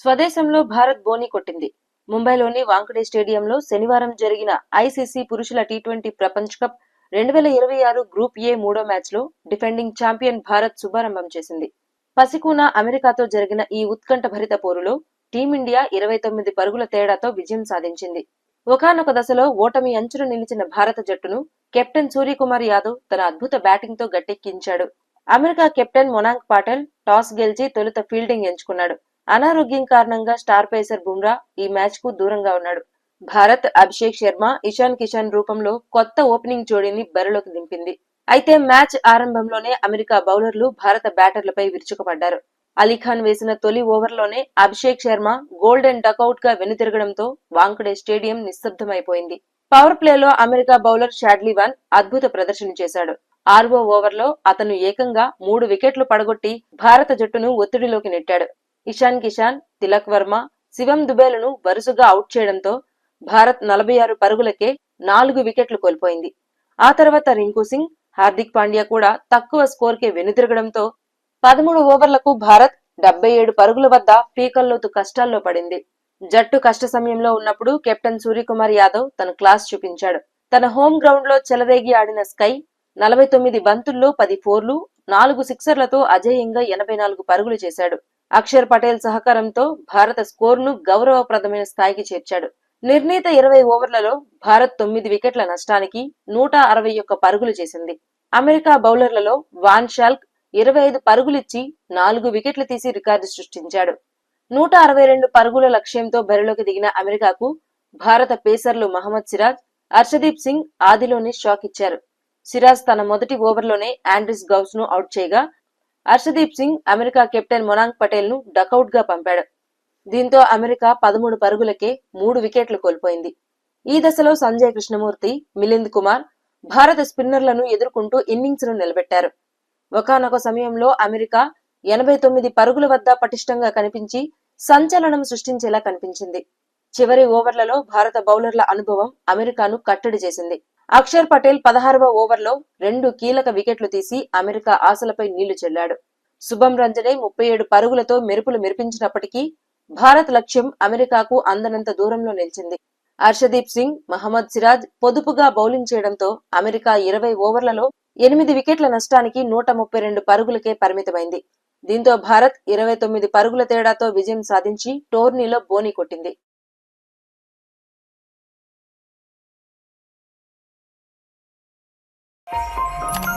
స్వదేశంలో భారత్ బోని కొట్టింది. ముంబైలోని వాంకడే స్టేడియంలో శనివారం జరిగిన ఐసీసీ పురుషుల టీ ట్వంటీ ప్రపంచ్ కప్ రెండు వేల ఇరవై ఆరు గ్రూప్ ఏ మూడో మ్యాచ్లో డిఫెండింగ్ ఛాంపియన్ భారత్ శుభారంభం చేసింది. పసికూన అమెరికాతో జరిగిన ఈ ఉత్కంఠ భరిత పోరులో టీమిండియా ఇరవై తొమ్మిది పరుగుల తేడాతో విజయం సాధించింది. ఒకానొక దశలో ఓటమి అంచున నిలిచిన భారత జట్టును కెప్టెన్ సూర్యకుమార్ యాదవ్ తన అద్భుత బ్యాటింగ్తో గట్టెక్కించాడు. America captain Monank Patel toss గెలిచి తొలుత ఫీల్డింగ్ ఎంచుకున్నాడు. అనారోగ్యం కారణంగా స్టార్ పేసర్ బుమ్రా ఈ మ్యాచ్కు దూరంగా ఉన్నాడు. భారత్ అభిషేక్ శర్మ ఇషాన్ కిషాన్ రూపంలో కొత్త ఓపెనింగ్ జోడీని బరిలోకి దింపింది. అయితే మ్యాచ్ ఆరంభంలోనే అమెరికా బౌలర్లు భారత బ్యాటర్లపై విరుచుకుపడ్డారు. అలీఖాన్ వేసిన తొలి ఓవర్లోనే అభిషేక్ శర్మ గోల్డెన్ డకౌట్గా వెనుతిరగడంతో వాంకడే స్టేడియం నిశ్శబ్దమైపోయింది. పవర్ ప్లేలో అమెరికా బౌలర్ షాడ్లీ వన్ అద్భుత ప్రదర్శన చేశాడు. ఆర్వో ఓవర్లో అతను ఏకంగా మూడు వికెట్లు పడగొట్టి భారత జట్టును ఒత్తిడిలోకి నెట్టాడు. ఇషాన్ కిషాన్ తిలక్ వర్మ శివం దుబేలను వరుసగా అవుట్ చేయడంతో భారత్ నలభై ఆరు పరుగులకే నాలుగు వికెట్లు కోల్పోయింది. ఆ తర్వాత రింకు సింగ్ హార్దిక్ పాండ్యా కూడా తక్కువ స్కోర్కే వెనుతిరగడంతో పదమూడు ఓవర్లకు భారత్ డెబ్బై ఏడు పరుగుల వద్ద పీకల్లోతు కష్టాల్లో పడింది. జట్టు కష్ట సమయంలో ఉన్నప్పుడు కెప్టెన్ సూర్యకుమార్ యాదవ్ తన క్లాస్ చూపించాడు. తన హోమ్ గ్రౌండ్లో చెలరేగి ఆడిన స్కై నలభై తొమ్మిది బంతుల్లో పది ఫోర్లు నాలుగు సిక్సర్లతో అజేయంగా ఎనభై నాలుగు పరుగులు చేశాడు. అక్షర్ పటేల్ సహకారంతో భారత స్కోర్ను గౌరవప్రదమైన స్థాయికి చేర్చాడు. నిర్ణీత ఇరవై ఓవర్లలో భారత్ తొమ్మిది వికెట్ల నష్టానికి నూట అరవై ఒక్క పరుగులు చేసింది. అమెరికా బౌలర్లలో వాన్ షాల్క్ ఇరవై ఐదు పరుగులిచ్చి నాలుగు వికెట్లు తీసి రికార్డు సృష్టించాడు. నూట అరవై రెండు పరుగుల లక్ష్యంతో బరిలోకి దిగిన అమెరికాకు భారత పేసర్లు మహమ్మద్ సిరాజ్ హర్షదీప్ సింగ్ ఆదిలోనే షాక్ ఇచ్చారు. సిరాజ్ తన మొదటి ఓవర్లోనే ఆండ్రిస్ గౌస్ను అవుట్ చేయగా హర్షదీప్ సింగ్ అమెరికా కెప్టెన్ మొనాంక్ పటేల్ను డకౌట్గా పంపాడు. దీంతో అమెరికా పదమూడు పరుగులకే మూడు వికెట్లు కోల్పోయింది. ఈ దశలో సంజయ్ కృష్ణమూర్తి మిలింద్ కుమార్ భారత స్పిన్నర్లను ఎదుర్కొంటూ ఇన్నింగ్స్ను నిలబెట్టారు. ఒకనొక సమయంలో అమెరికా ఎనభై తొమ్మిది పరుగుల వద్ద పటిష్టంగా కనిపించి సంచలనం సృష్టించేలా కనిపించింది. చివరి ఓవర్లలో భారత బౌలర్ల అనుభవం అమెరికాను కట్టడి చేసింది. అక్షర్ పటేల్ పదహారవ ఓవర్లో రెండు కీలక వికెట్లు తీసి అమెరికా ఆశలపై నీళ్ళు చెల్లాడు. శుభం రంజనే ముప్పై ఏడు పరుగులతో మెరుపులు మెరిపించినప్పటికీ భారత్ లక్ష్యం అమెరికాకు అందనంత దూరంలో నిలిచింది. హర్షదీప్ సింగ్ మహమ్మద్ సిరాజ్ పొదుపుగా బౌలింగ్ చేయడంతో అమెరికా ఇరవై ఓవర్లలో ఎనిమిది వికెట్ల నష్టానికి నూట ముప్పై రెండు పరుగులకే పరిమితమైంది. దీంతో భారత్ ఇరవై తొమ్మిది పరుగుల తేడాతో విజయం సాధించి టోర్నీలో బోని కొట్టింది. Música